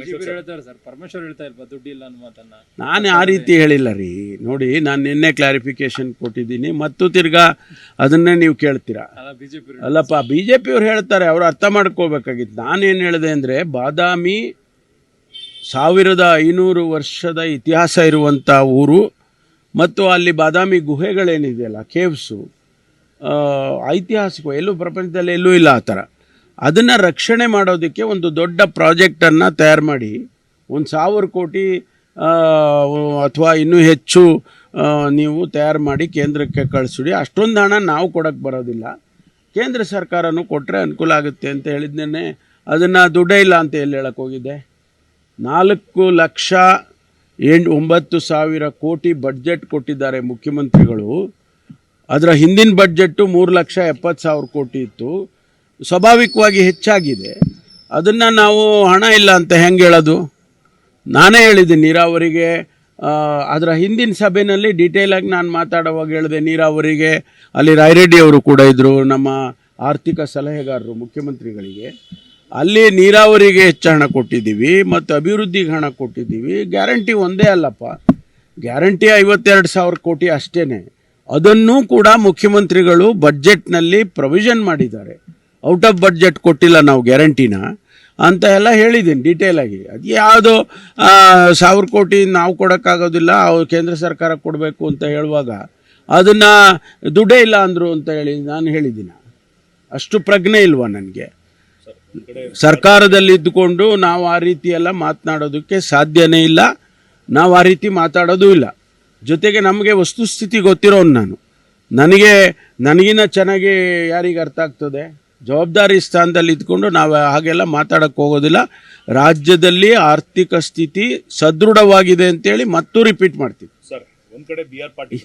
BJP ಹೇಳ್ತಾರೆ sir. Parameshwar ಹೇಳ್ತಾ ಇಲ್ವಾ ದುಡ್ಡು ಇಲ್ಲ ಅನ್ನೋ ಮಾತನ್ನ? ನಾನು ಆ ರೀತಿ ಹೇಳಿಲ್ಲ ರೀ. ನೋಡಿ ನಾನು ನಿನ್ನೆ ಕ್ಲಾರಿಫಿಕೇಶನ್ ಕೊಟ್ಟಿದ್ದೀನಿ. ಮತ್ತು ತಿರ್ಗಾ ಅದನ್ನೇ ನೀವು ಕೇಳ್ತೀರಾ? ಅಲ್ಲ ಬಿಜೆಪಿ ಅಲ್ಲಪ್ಪ ಬಿ ಜೆ ಪಿಯವ್ರು ಹೇಳ್ತಾರೆ ಅವರು ಅರ್ಥ ಮಾಡ್ಕೋಬೇಕಾಗಿತ್ತು. ನಾನೇನು ಹೇಳಿದೆ ಅಂದರೆ ಬಾದಾಮಿ ಸಾವಿರದ ಐನೂರು ವರ್ಷದ ಇತಿಹಾಸ ಇರುವಂಥ ಊರು ಮತ್ತು ಅಲ್ಲಿ ಬಾದಾಮಿ ಗುಹೆಗಳೇನಿದೆಯಲ್ಲ ಕೇವ್ಸು ಐತಿಹಾಸಿಕ ಎಲ್ಲೂ ಪ್ರಪಂಚದಲ್ಲಿ ಎಲ್ಲೂ ಇಲ್ಲ ಆ ಥರ. ಅದನ್ನು ರಕ್ಷಣೆ ಮಾಡೋದಕ್ಕೆ ಒಂದು ದೊಡ್ಡ ಪ್ರಾಜೆಕ್ಟನ್ನು ತಯಾರು ಮಾಡಿ ಒಂದು ಸಾವಿರ ಕೋಟಿ ಅಥವಾ ಇನ್ನೂ ಹೆಚ್ಚು ನೀವು ತಯಾರು ಮಾಡಿ ಕೇಂದ್ರಕ್ಕೆ ಕಳಿಸಿಡಿ. ಅಷ್ಟೊಂದು ಹಣ ನಾವು ಕೊಡೋಕ್ಕೆ ಬರೋದಿಲ್ಲ. ಕೇಂದ್ರ ಸರ್ಕಾರನೂ ಕೊಟ್ಟರೆ ಅನುಕೂಲ ಆಗುತ್ತೆ ಅಂತ ಹೇಳಿದ್ದೇನೆ ಅದನ್ನು ದುಡ್ಡೇ ಇಲ್ಲ ಅಂತ ಎಲ್ಲಿ ಹೇಳಕ್ಕೆ ಹೋಗಿದೆ ನಾಲ್ಕು ಲಕ್ಷ ಎಂಟು ಒಂಬತ್ತು ಸಾವಿರ ಕೋಟಿ ಬಡ್ಜೆಟ್ ಕೊಟ್ಟಿದ್ದಾರೆ ಮುಖ್ಯಮಂತ್ರಿಗಳು. ಅದರ ಹಿಂದಿನ ಬಡ್ಜೆಟ್ಟು ಮೂರು ಲಕ್ಷ ಎಪ್ಪತ್ತು ಸಾವಿರ ಕೋಟಿ ಇತ್ತು. ಸ್ವಾಭಾವಿಕವಾಗಿ ಹೆಚ್ಚಾಗಿದೆ. ಅದನ್ನು ನಾವು ಹಣ ಇಲ್ಲ ಅಂತ ಹೆಂಗೆ ಹೇಳೋದು? ನಾನೇ ಹೇಳಿದೆ ನೀರಾವರಿಗೆ ಅದರ ಹಿಂದಿನ ಸಭೆಯಲ್ಲಿ ಡೀಟೇಲಾಗಿ ನಾನು ಮಾತಾಡುವಾಗ ಹೇಳಿದೆ ನೀರಾವರಿಗೆ. ಅಲ್ಲಿ ರಾಯರೆಡ್ಡಿ ಅವರು ಕೂಡ ಇದ್ದರು ನಮ್ಮ ಆರ್ಥಿಕ ಸಲಹೆಗಾರರು, ಮುಖ್ಯಮಂತ್ರಿಗಳಿಗೆ. ಅಲ್ಲಿ ನೀರಾವರಿಗೆ ಹೆಚ್ಚು ಹಣ ಕೊಟ್ಟಿದ್ದೀವಿ, ಮತ್ತು ಅಭಿವೃದ್ಧಿಗೆ ಹಣ ಕೊಟ್ಟಿದ್ದೀವಿ. ಗ್ಯಾರಂಟಿ ಒಂದೇ ಅಲ್ಲಪ್ಪ. ಗ್ಯಾರಂಟಿ ಐವತ್ತೆರಡು ಸಾವಿರ ಕೋಟಿ ಅಷ್ಟೇ ಅದನ್ನೂ ಕೂಡ ಮುಖ್ಯಮಂತ್ರಿಗಳು ಬಜೆಟ್ನಲ್ಲಿ ಪ್ರೊವಿಷನ್ ಮಾಡಿದ್ದಾರೆ. ಔಟ್ ಆಫ್ ಬಡ್ಜೆಟ್ ಕೊಟ್ಟಿಲ್ಲ ನಾವು ಗ್ಯಾರಂಟಿನ ಅಂತ ಎಲ್ಲ ಹೇಳಿದ್ದೀನಿ ಡೀಟೇಲಾಗಿ ಅದು ಯಾವುದೋ ಸಾವಿರ ಕೋಟಿ ನಾವು ಕೊಡೋಕ್ಕಾಗೋದಿಲ್ಲ, ಅವ್ರು ಕೇಂದ್ರ ಸರ್ಕಾರ ಕೊಡಬೇಕು ಅಂತ ಹೇಳುವಾಗ ಅದನ್ನು ದುಡ್ಡೇ ಇಲ್ಲ ಅಂದರು ಅಂತ ಹೇಳಿ ನಾನು ಹೇಳಿದ್ದೀನಿ. ಅಷ್ಟು ಪ್ರಜ್ಞೆ ಇಲ್ವಾ ನನಗೆ? ಸರ್ಕಾರದಲ್ಲಿ ಇದ್ದುಕೊಂಡು ನಾವು ಆ ರೀತಿ ಎಲ್ಲ ಮಾತನಾಡೋದಕ್ಕೆ ಸಾಧ್ಯನೇ ಇಲ್ಲ. ನಾವು ಆ ರೀತಿ ಮಾತಾಡೋದು ಇಲ್ಲ. ಜೊತೆಗೆ ನಮಗೆ ವಸ್ತುಸ್ಥಿತಿ ಗೊತ್ತಿರೋನು ನಾನು. ನನಗೆ, ನನಗಿನ್ನ ಚೆನ್ನಾಗಿ ಯಾರಿಗೆ ಅರ್ಥ ಆಗ್ತದೆ? ಜವಾಬ್ದಾರಿ ಸ್ಥಾನದಲ್ಲಿ ಇದ್ಕೊಂಡು ನಾವು ಹಾಗೆಲ್ಲ ಮಾತಾಡೋಕೆ ಹೋಗೋದಿಲ್ಲ. ರಾಜ್ಯದಲ್ಲಿ ಆರ್ಥಿಕ ಸ್ಥಿತಿ ಸದೃಢವಾಗಿದೆ ಅಂತೇಳಿ ಮತ್ತೂ ರಿಪೀಟ್ ಮಾಡ್ತೀವಿ. ಸರ್ ಒಂದು ಕಡೆ ಬಿ ಆರ್ ಪಾಟೀಲ್